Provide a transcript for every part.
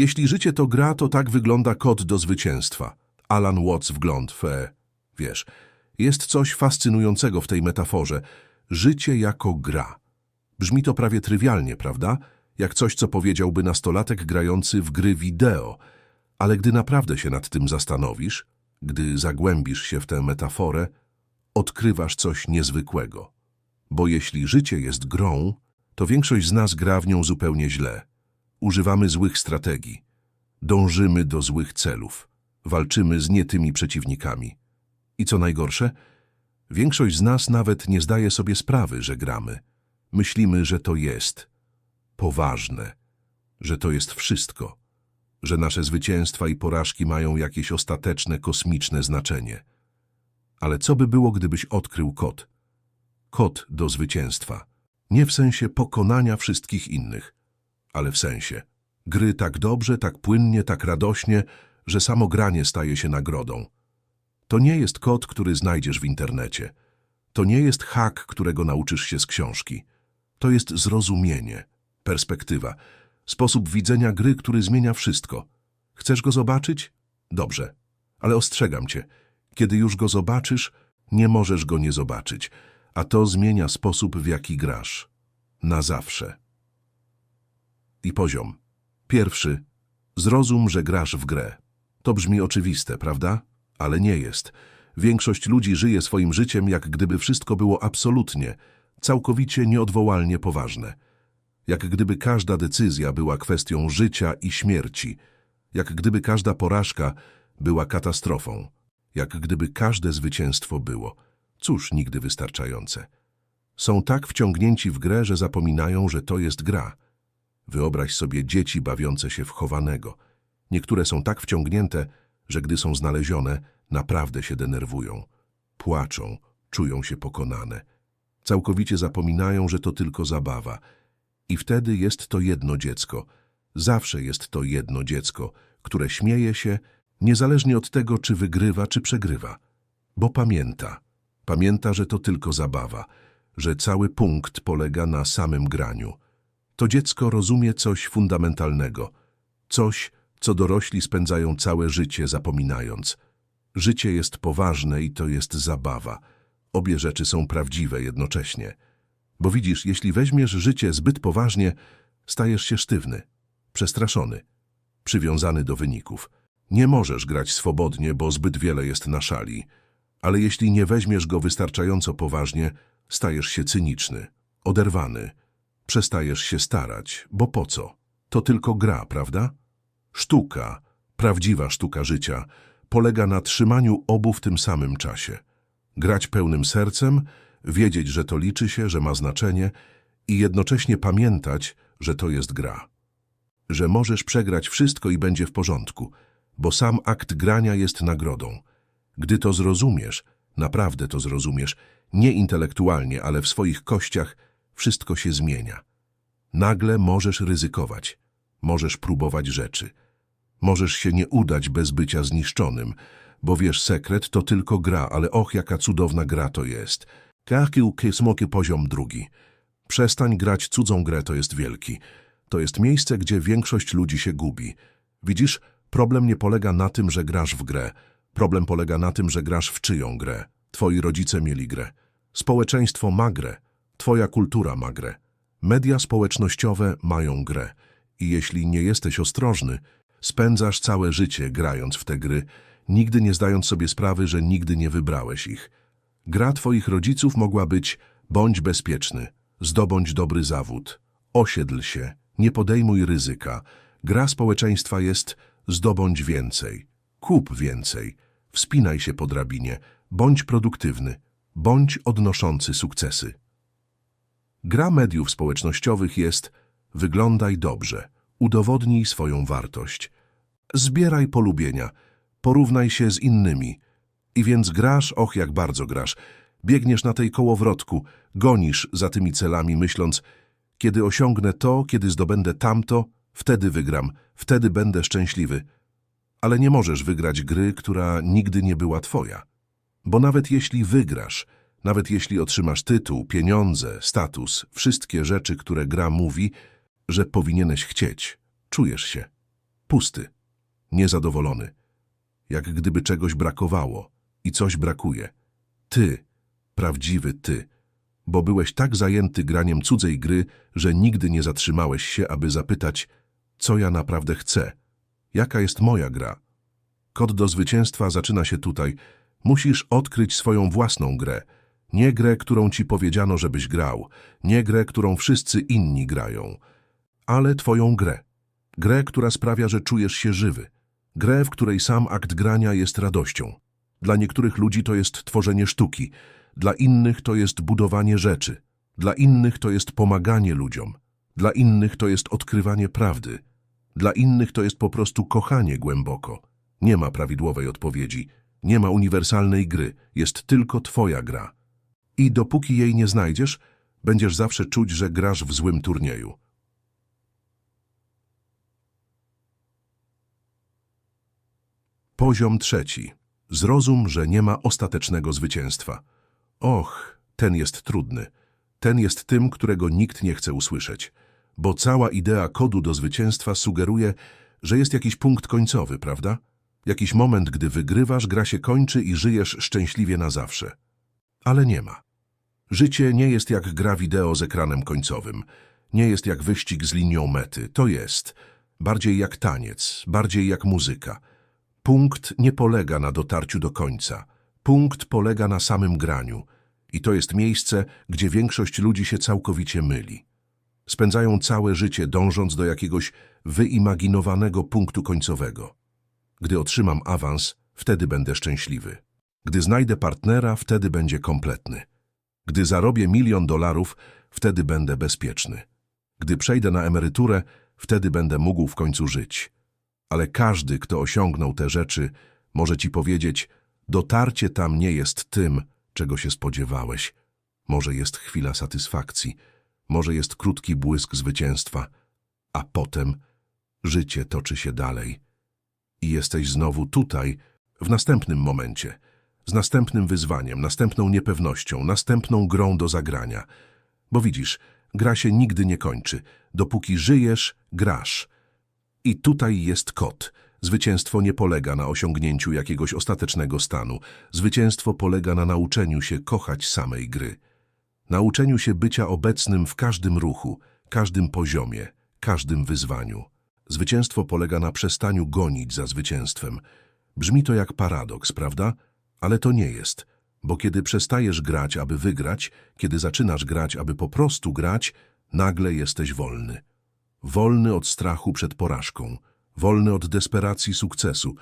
Jeśli życie to gra, to tak wygląda kod do zwycięstwa. Alan Watts wgląd w... Wiesz, jest coś fascynującego w tej metaforze. Życie jako gra. Brzmi to prawie trywialnie, prawda? Jak coś, co powiedziałby nastolatek grający w gry wideo. Ale gdy naprawdę się nad tym zastanowisz, gdy zagłębisz się w tę metaforę, odkrywasz coś niezwykłego. Bo jeśli życie jest grą, to większość z nas gra w nią zupełnie źle. Używamy złych strategii. Dążymy do złych celów. Walczymy z nietymi przeciwnikami. I co najgorsze, większość z nas nawet nie zdaje sobie sprawy, że gramy. Myślimy, że to jest poważne, że to jest wszystko, że nasze zwycięstwa i porażki mają jakieś ostateczne, kosmiczne znaczenie. Ale co by było, gdybyś odkrył kod? Kod do zwycięstwa. Nie w sensie pokonania wszystkich innych, ale w sensie gry tak dobrze, tak płynnie, tak radośnie, że samo granie staje się nagrodą. To nie jest kod, który znajdziesz w internecie. To nie jest hak, którego nauczysz się z książki. To jest zrozumienie, perspektywa, sposób widzenia gry, który zmienia wszystko. Chcesz go zobaczyć? Dobrze, ale ostrzegam cię. Kiedy już go zobaczysz, nie możesz go nie zobaczyć, a to zmienia sposób, w jaki grasz. Na zawsze. I poziom. Pierwszy. Zrozum, że grasz w grę. To brzmi oczywiste, prawda? Ale nie jest. Większość ludzi żyje swoim życiem, jak gdyby wszystko było absolutnie, całkowicie nieodwołalnie poważne. Jak gdyby każda decyzja była kwestią życia i śmierci. Jak gdyby każda porażka była katastrofą. Jak gdyby każde zwycięstwo było, cóż, nigdy wystarczające. Są tak wciągnięci w grę, że zapominają, że to jest gra. Wyobraź sobie dzieci bawiące się w chowanego. Niektóre są tak wciągnięte, że gdy są znalezione, naprawdę się denerwują. Płaczą, czują się pokonane. Całkowicie zapominają, że to tylko zabawa. I wtedy jest to jedno dziecko. Zawsze jest to jedno dziecko, które śmieje się, niezależnie od tego, czy wygrywa, czy przegrywa. Bo pamięta. Pamięta, że to tylko zabawa, że cały punkt polega na samym graniu. To dziecko rozumie coś fundamentalnego, coś, co dorośli spędzają całe życie zapominając. Życie jest poważne i to jest zabawa. Obie rzeczy są prawdziwe jednocześnie. Bo widzisz, jeśli weźmiesz życie zbyt poważnie, stajesz się sztywny, przestraszony, przywiązany do wyników. Nie możesz grać swobodnie, bo zbyt wiele jest na szali. Ale jeśli nie weźmiesz go wystarczająco poważnie, stajesz się cyniczny, oderwany. Przestajesz się starać, bo po co? To tylko gra, prawda? Sztuka, prawdziwa sztuka życia, polega na trzymaniu obu w tym samym czasie. Grać pełnym sercem, wiedzieć, że to liczy się, że ma znaczenie i jednocześnie pamiętać, że to jest gra. Że możesz przegrać wszystko i będzie w porządku, bo sam akt grania jest nagrodą. Gdy to zrozumiesz, naprawdę to zrozumiesz, nie intelektualnie, ale w swoich kościach, wszystko się zmienia. Nagle możesz ryzykować, możesz próbować rzeczy. Możesz się nie udać bez bycia zniszczonym, bo wiesz, sekret to tylko gra, ale och, jaka cudowna gra to jest. Kakił smoky poziom drugi. Przestań grać cudzą grę, to jest wielki. To jest miejsce, gdzie większość ludzi się gubi. Widzisz, problem nie polega na tym, że grasz w grę. Problem polega na tym, że grasz w czyją grę. Twoi rodzice mieli grę. Społeczeństwo ma grę. Twoja kultura ma grę. Media społecznościowe mają grę. I jeśli nie jesteś ostrożny, spędzasz całe życie grając w te gry, nigdy nie zdając sobie sprawy, że nigdy nie wybrałeś ich. Gra twoich rodziców mogła być bądź bezpieczny, zdobądź dobry zawód, osiedl się, nie podejmuj ryzyka. Gra społeczeństwa jest zdobądź więcej, kup więcej, wspinaj się po drabinie, bądź produktywny, bądź odnoszący sukcesy. Gra mediów społecznościowych jest wyglądaj dobrze, udowodnij swoją wartość. Zbieraj polubienia, porównaj się z innymi. I więc grasz, och jak bardzo grasz, biegniesz na tej kołowrotku, gonisz za tymi celami, myśląc, kiedy osiągnę to, kiedy zdobędę tamto, wtedy wygram, wtedy będę szczęśliwy. Ale nie możesz wygrać gry, która nigdy nie była twoja. Bo nawet jeśli wygrasz, nawet jeśli otrzymasz tytuł, pieniądze, status, wszystkie rzeczy, które gra mówi, że powinieneś chcieć, czujesz się. Pusty, niezadowolony. Jak gdyby czegoś brakowało i coś brakuje. Ty, prawdziwy ty, bo byłeś tak zajęty graniem cudzej gry, że nigdy nie zatrzymałeś się, aby zapytać, co ja naprawdę chcę, jaka jest moja gra. Kod do zwycięstwa zaczyna się tutaj. Musisz odkryć swoją własną grę. Nie grę, którą ci powiedziano, żebyś grał. Nie grę, którą wszyscy inni grają. Ale twoją grę. Grę, która sprawia, że czujesz się żywy. Grę, w której sam akt grania jest radością. Dla niektórych ludzi to jest tworzenie sztuki. Dla innych to jest budowanie rzeczy. Dla innych to jest pomaganie ludziom. Dla innych to jest odkrywanie prawdy. Dla innych to jest po prostu kochanie głęboko. Nie ma prawidłowej odpowiedzi. Nie ma uniwersalnej gry. Jest tylko twoja gra. I dopóki jej nie znajdziesz, będziesz zawsze czuć, że grasz w złym turnieju. Poziom trzeci. Zrozum, że nie ma ostatecznego zwycięstwa. Och, ten jest trudny. Ten jest tym, którego nikt nie chce usłyszeć. Bo cała idea kodu do zwycięstwa sugeruje, że jest jakiś punkt końcowy, prawda? Jakiś moment, gdy wygrywasz, gra się kończy i żyjesz szczęśliwie na zawsze. Ale nie ma. Życie nie jest jak gra wideo z ekranem końcowym. Nie jest jak wyścig z linią mety. To jest bardziej jak taniec, bardziej jak muzyka. Punkt nie polega na dotarciu do końca. Punkt polega na samym graniu. I to jest miejsce, gdzie większość ludzi się całkowicie myli. Spędzają całe życie dążąc do jakiegoś wyimaginowanego punktu końcowego. Gdy otrzymam awans, wtedy będę szczęśliwy. Gdy znajdę partnera, wtedy będzie kompletny. Gdy zarobię milion dolarów, wtedy będę bezpieczny. Gdy przejdę na emeryturę, wtedy będę mógł w końcu żyć. Ale każdy, kto osiągnął te rzeczy, może ci powiedzieć, dotarcie tam nie jest tym, czego się spodziewałeś. Może jest chwila satysfakcji, może jest krótki błysk zwycięstwa, a potem życie toczy się dalej. I jesteś znowu tutaj, w następnym momencie, z następnym wyzwaniem, następną niepewnością, następną grą do zagrania. Bo widzisz, gra się nigdy nie kończy. Dopóki żyjesz, grasz. I tutaj jest kod. Zwycięstwo nie polega na osiągnięciu jakiegoś ostatecznego stanu. Zwycięstwo polega na nauczeniu się kochać samej gry. Nauczeniu się bycia obecnym w każdym ruchu, każdym poziomie, każdym wyzwaniu. Zwycięstwo polega na przestaniu gonić za zwycięstwem. Brzmi to jak paradoks, prawda? Ale to nie jest, bo kiedy przestajesz grać, aby wygrać, kiedy zaczynasz grać, aby po prostu grać, nagle jesteś wolny. Wolny od strachu przed porażką, wolny od desperacji sukcesu,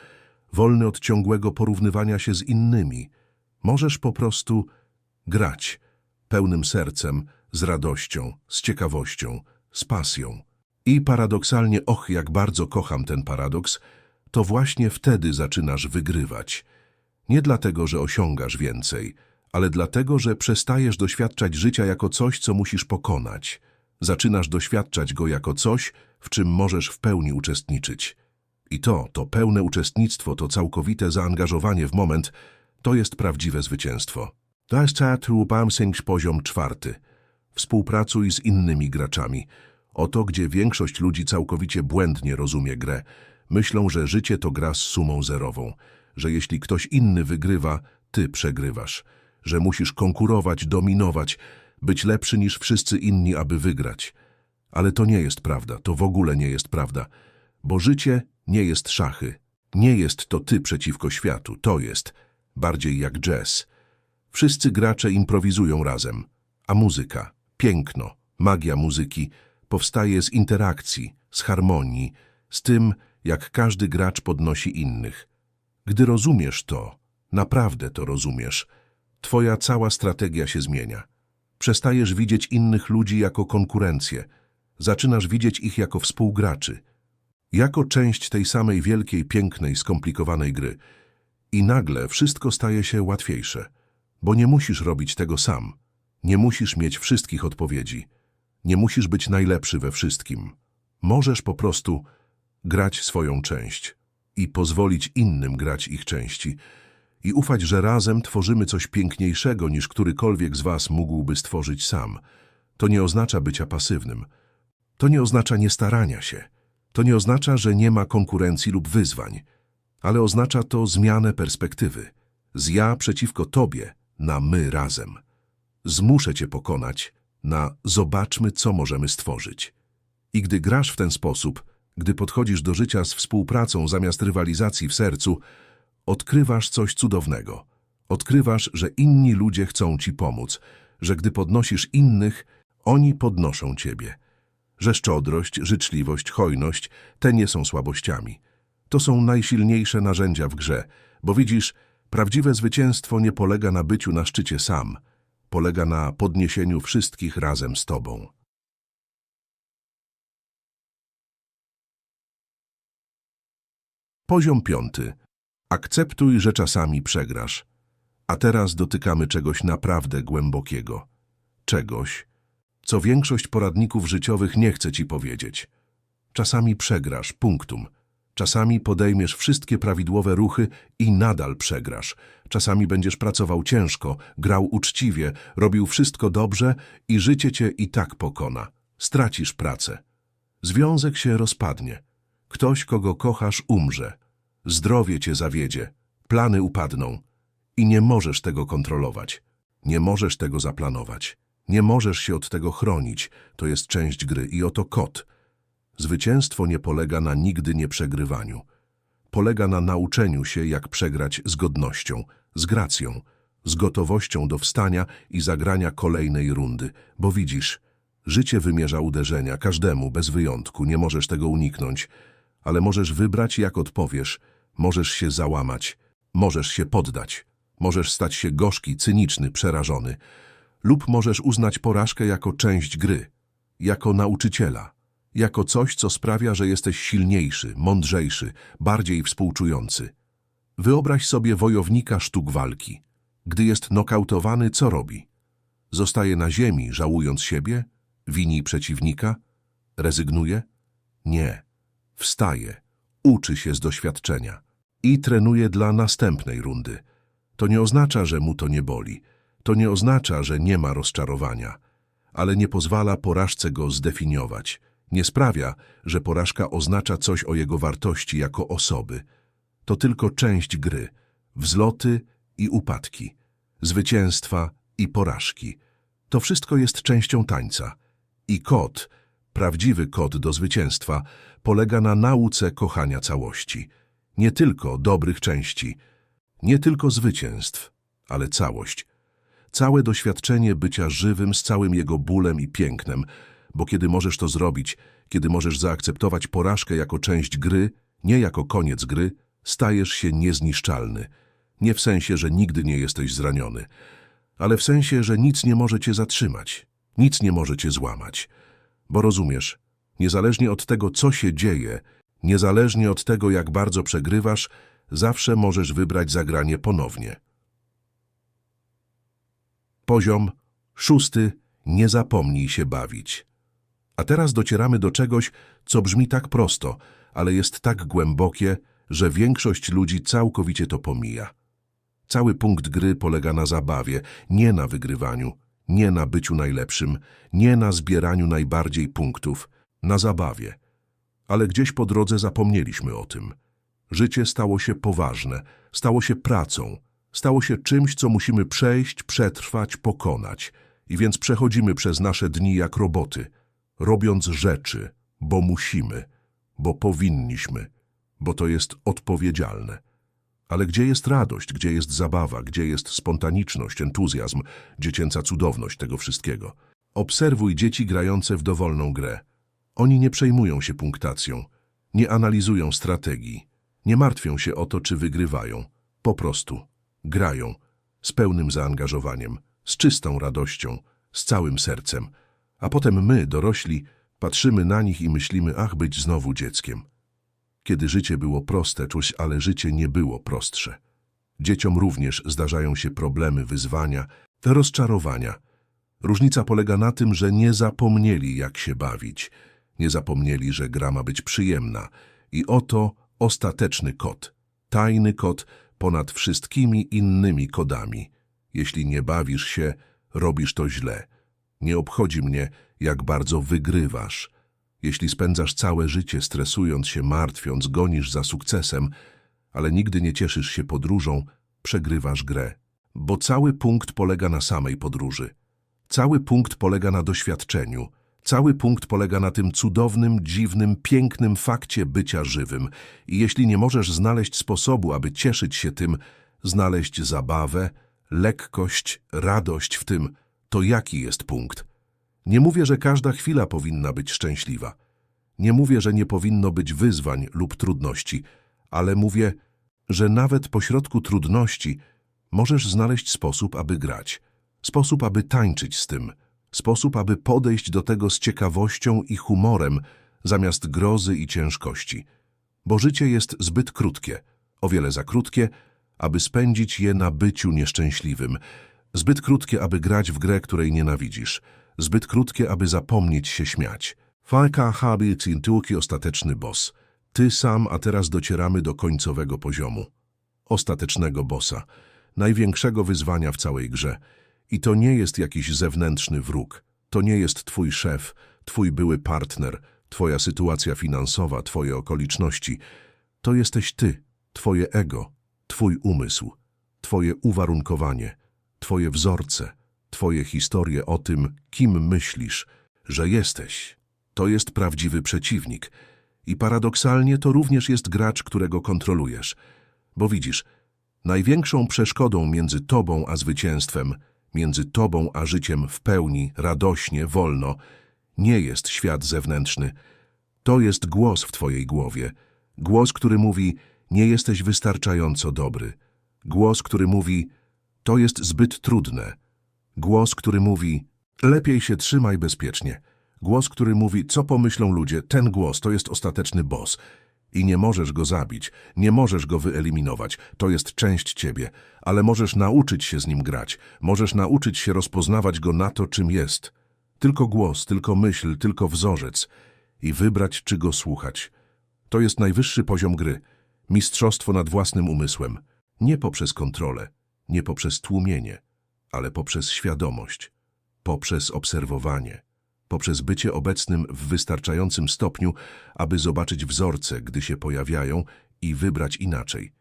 wolny od ciągłego porównywania się z innymi. Możesz po prostu grać, pełnym sercem, z radością, z ciekawością, z pasją. I paradoksalnie, och, jak bardzo kocham ten paradoks, to właśnie wtedy zaczynasz wygrywać. Nie dlatego, że osiągasz więcej, ale dlatego, że przestajesz doświadczać życia jako coś, co musisz pokonać. Zaczynasz doświadczać go jako coś, w czym możesz w pełni uczestniczyć. I to, to pełne uczestnictwo, to całkowite zaangażowanie w moment, to jest prawdziwe zwycięstwo. To jest Bamsing poziom czwarty. Współpracuj z innymi graczami. Oto, gdzie większość ludzi całkowicie błędnie rozumie grę. Myślą, że życie to gra z sumą zerową, że jeśli ktoś inny wygrywa, ty przegrywasz, że musisz konkurować, dominować, być lepszy niż wszyscy inni, aby wygrać. Ale to nie jest prawda, to w ogóle nie jest prawda, bo życie nie jest szachy. Nie jest to ty przeciwko światu, to jest bardziej jak jazz. Wszyscy gracze improwizują razem, a muzyka, piękno, magia muzyki powstaje z interakcji, z harmonii, z tym, jak każdy gracz podnosi innych. Gdy rozumiesz to, naprawdę to rozumiesz, twoja cała strategia się zmienia. Przestajesz widzieć innych ludzi jako konkurencję, zaczynasz widzieć ich jako współgraczy, jako część tej samej wielkiej, pięknej, skomplikowanej gry. I nagle wszystko staje się łatwiejsze, bo nie musisz robić tego sam. Nie musisz mieć wszystkich odpowiedzi. Nie musisz być najlepszy we wszystkim. Możesz po prostu grać swoją część i pozwolić innym grać ich części i ufać, że razem tworzymy coś piękniejszego niż którykolwiek z was mógłby stworzyć sam. To nie oznacza bycia pasywnym. To nie oznacza niestarania się. To nie oznacza, że nie ma konkurencji lub wyzwań, ale oznacza to zmianę perspektywy. Z ja przeciwko tobie na my razem. Zmuszę cię pokonać na zobaczmy, co możemy stworzyć. I gdy grasz w ten sposób, gdy podchodzisz do życia z współpracą zamiast rywalizacji w sercu, odkrywasz coś cudownego. Odkrywasz, że inni ludzie chcą ci pomóc, że gdy podnosisz innych, oni podnoszą ciebie. Że szczodrość, życzliwość, hojność te nie są słabościami. To są najsilniejsze narzędzia w grze, bo widzisz, prawdziwe zwycięstwo nie polega na byciu na szczycie sam, polega na podniesieniu wszystkich razem z tobą. Poziom piąty. Akceptuj, że czasami przegrasz. A teraz dotykamy czegoś naprawdę głębokiego. Czegoś, co większość poradników życiowych nie chce ci powiedzieć. Czasami przegrasz, punktum. Czasami podejmiesz wszystkie prawidłowe ruchy i nadal przegrasz. Czasami będziesz pracował ciężko, grał uczciwie, robił wszystko dobrze i życie cię i tak pokona. Stracisz pracę. Związek się rozpadnie. Ktoś, kogo kochasz, umrze. Zdrowie cię zawiedzie. Plany upadną. I nie możesz tego kontrolować. Nie możesz tego zaplanować. Nie możesz się od tego chronić. To jest część gry i oto kot. Zwycięstwo nie polega na nigdy nie przegrywaniu. Polega na nauczeniu się, jak przegrać z godnością, z gracją, z gotowością do wstania i zagrania kolejnej rundy. Bo widzisz, życie wymierza uderzenia każdemu, bez wyjątku, nie możesz tego uniknąć. Ale możesz wybrać, jak odpowiesz. Możesz się załamać. Możesz się poddać. Możesz stać się gorzki, cyniczny, przerażony. Lub możesz uznać porażkę jako część gry, jako nauczyciela, jako coś, co sprawia, że jesteś silniejszy, mądrzejszy, bardziej współczujący. Wyobraź sobie wojownika sztuk walki. Gdy jest nokautowany, co robi? Zostaje na ziemi, żałując siebie? Wini przeciwnika? Rezygnuje? Nie. Wstaje, uczy się z doświadczenia i trenuje dla następnej rundy. To nie oznacza, że mu to nie boli. To nie oznacza, że nie ma rozczarowania, ale nie pozwala porażce go zdefiniować. Nie sprawia, że porażka oznacza coś o jego wartości jako osoby. To tylko część gry, wzloty i upadki, zwycięstwa i porażki. To wszystko jest częścią tańca. I kod, prawdziwy kod do zwycięstwa, polega na nauce kochania całości. Nie tylko dobrych części, nie tylko zwycięstw, ale całość. Całe doświadczenie bycia żywym z całym jego bólem i pięknem, bo kiedy możesz to zrobić, kiedy możesz zaakceptować porażkę jako część gry, nie jako koniec gry, stajesz się niezniszczalny. Nie w sensie, że nigdy nie jesteś zraniony, ale w sensie, że nic nie może cię zatrzymać, nic nie może cię złamać. Bo rozumiesz, niezależnie od tego, co się dzieje, niezależnie od tego, jak bardzo przegrywasz, zawsze możesz wybrać zagranie ponownie. Poziom szósty. Nie zapomnij się bawić. A teraz docieramy do czegoś, co brzmi tak prosto, ale jest tak głębokie, że większość ludzi całkowicie to pomija. Cały punkt gry polega na zabawie, nie na wygrywaniu, nie na byciu najlepszym, nie na zbieraniu najbardziej punktów, na zabawie. Ale gdzieś po drodze zapomnieliśmy o tym. Życie stało się poważne, stało się pracą, stało się czymś, co musimy przejść, przetrwać, pokonać. I więc przechodzimy przez nasze dni jak roboty, robiąc rzeczy, bo musimy, bo powinniśmy, bo to jest odpowiedzialne. Ale gdzie jest radość, gdzie jest zabawa, gdzie jest spontaniczność, entuzjazm, dziecięca cudowność tego wszystkiego? Obserwuj dzieci grające w dowolną grę. Oni nie przejmują się punktacją, nie analizują strategii, nie martwią się o to, czy wygrywają. Po prostu grają z pełnym zaangażowaniem, z czystą radością, z całym sercem. A potem my, dorośli, patrzymy na nich i myślimy, ach, być znowu dzieckiem. Kiedy życie było proste, czuć, ale życie nie było prostsze. Dzieciom również zdarzają się problemy, wyzwania, te rozczarowania. Różnica polega na tym, że nie zapomnieli, jak się bawić. Nie zapomnieli, że gra ma być przyjemna. I oto ostateczny kod. Tajny kod ponad wszystkimi innymi kodami. Jeśli nie bawisz się, robisz to źle. Nie obchodzi mnie, jak bardzo wygrywasz. Jeśli spędzasz całe życie stresując się, martwiąc, gonisz za sukcesem, ale nigdy nie cieszysz się podróżą, przegrywasz grę. Bo cały punkt polega na samej podróży. Cały punkt polega na doświadczeniu. Cały punkt polega na tym cudownym, dziwnym, pięknym fakcie bycia żywym. I jeśli nie możesz znaleźć sposobu, aby cieszyć się tym, znaleźć zabawę, lekkość, radość w tym, to jaki jest punkt? Nie mówię, że każda chwila powinna być szczęśliwa. Nie mówię, że nie powinno być wyzwań lub trudności, ale mówię, że nawet pośrodku trudności możesz znaleźć sposób, aby grać, sposób, aby tańczyć z tym, sposób, aby podejść do tego z ciekawością i humorem, zamiast grozy i ciężkości. Bo życie jest zbyt krótkie, o wiele za krótkie, aby spędzić je na byciu nieszczęśliwym, zbyt krótkie, aby grać w grę, której nienawidzisz, zbyt krótkie, aby zapomnieć się śmiać. Fajka habit intuki ostateczny boss. Ty sam, a teraz docieramy do końcowego poziomu. Ostatecznego bossa. Największego wyzwania w całej grze. I to nie jest jakiś zewnętrzny wróg. To nie jest twój szef, twój były partner, twoja sytuacja finansowa, twoje okoliczności. To jesteś ty, twoje ego, twój umysł, twoje uwarunkowanie, twoje wzorce, twoje historie o tym, kim myślisz, że jesteś. To jest prawdziwy przeciwnik. I paradoksalnie to również jest gracz, którego kontrolujesz. Bo widzisz, największą przeszkodą między tobą a zwycięstwem, między tobą a życiem w pełni, radośnie, wolno, nie jest świat zewnętrzny. To jest głos w twojej głowie. Głos, który mówi, nie jesteś wystarczająco dobry. Głos, który mówi, to jest zbyt trudne. Głos, który mówi, lepiej się trzymaj bezpiecznie. Głos, który mówi, co pomyślą ludzie, ten głos to jest ostateczny boss. I nie możesz go zabić, nie możesz go wyeliminować, to jest część ciebie, ale możesz nauczyć się z nim grać, możesz nauczyć się rozpoznawać go na to, czym jest. Tylko głos, tylko myśl, tylko wzorzec i wybrać, czy go słuchać. To jest najwyższy poziom gry, mistrzostwo nad własnym umysłem. Nie poprzez kontrolę, nie poprzez tłumienie, ale poprzez świadomość, poprzez obserwowanie, poprzez bycie obecnym w wystarczającym stopniu, aby zobaczyć wzorce, gdy się pojawiają i wybrać inaczej.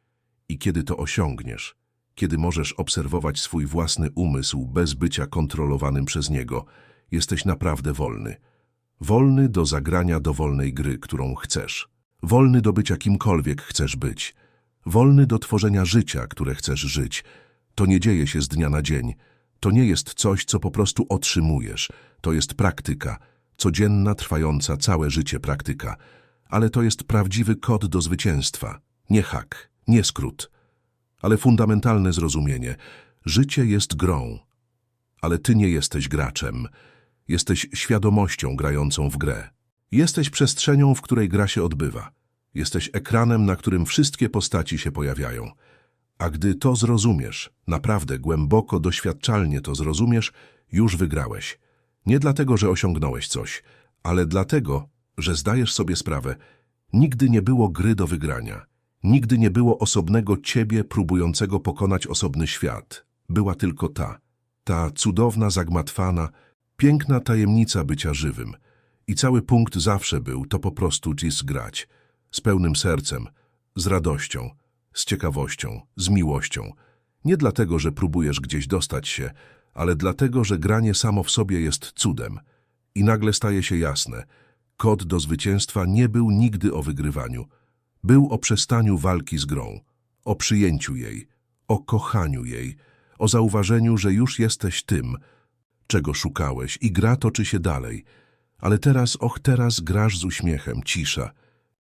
I kiedy to osiągniesz, kiedy możesz obserwować swój własny umysł bez bycia kontrolowanym przez niego, jesteś naprawdę wolny. Wolny do zagrania dowolnej gry, którą chcesz. Wolny do bycia kimkolwiek chcesz być. Wolny do tworzenia życia, które chcesz żyć. To nie dzieje się z dnia na dzień. To nie jest coś, co po prostu otrzymujesz. To jest praktyka, codzienna, trwająca całe życie praktyka. Ale to jest prawdziwy kod do zwycięstwa. Nie hak, nie skrót, ale fundamentalne zrozumienie. Życie jest grą, ale ty nie jesteś graczem. Jesteś świadomością grającą w grę. Jesteś przestrzenią, w której gra się odbywa. Jesteś ekranem, na którym wszystkie postaci się pojawiają. A gdy to zrozumiesz, naprawdę głęboko, doświadczalnie to zrozumiesz, już wygrałeś. Nie dlatego, że osiągnąłeś coś, ale dlatego, że zdajesz sobie sprawę, nigdy nie było gry do wygrania. Nigdy nie było osobnego ciebie próbującego pokonać osobny świat. Była tylko ta, ta cudowna, zagmatwana, piękna tajemnica bycia żywym. I cały punkt zawsze był to po prostu dziś grać. Z pełnym sercem, z radością, z ciekawością, z miłością. Nie dlatego, że próbujesz gdzieś dostać się, ale dlatego, że granie samo w sobie jest cudem. I nagle staje się jasne, kod do zwycięstwa nie był nigdy o wygrywaniu. Był o przestaniu walki z grą, o przyjęciu jej, o kochaniu jej, o zauważeniu, że już jesteś tym, czego szukałeś i gra toczy się dalej. Ale teraz, och teraz grasz z uśmiechem, cisza –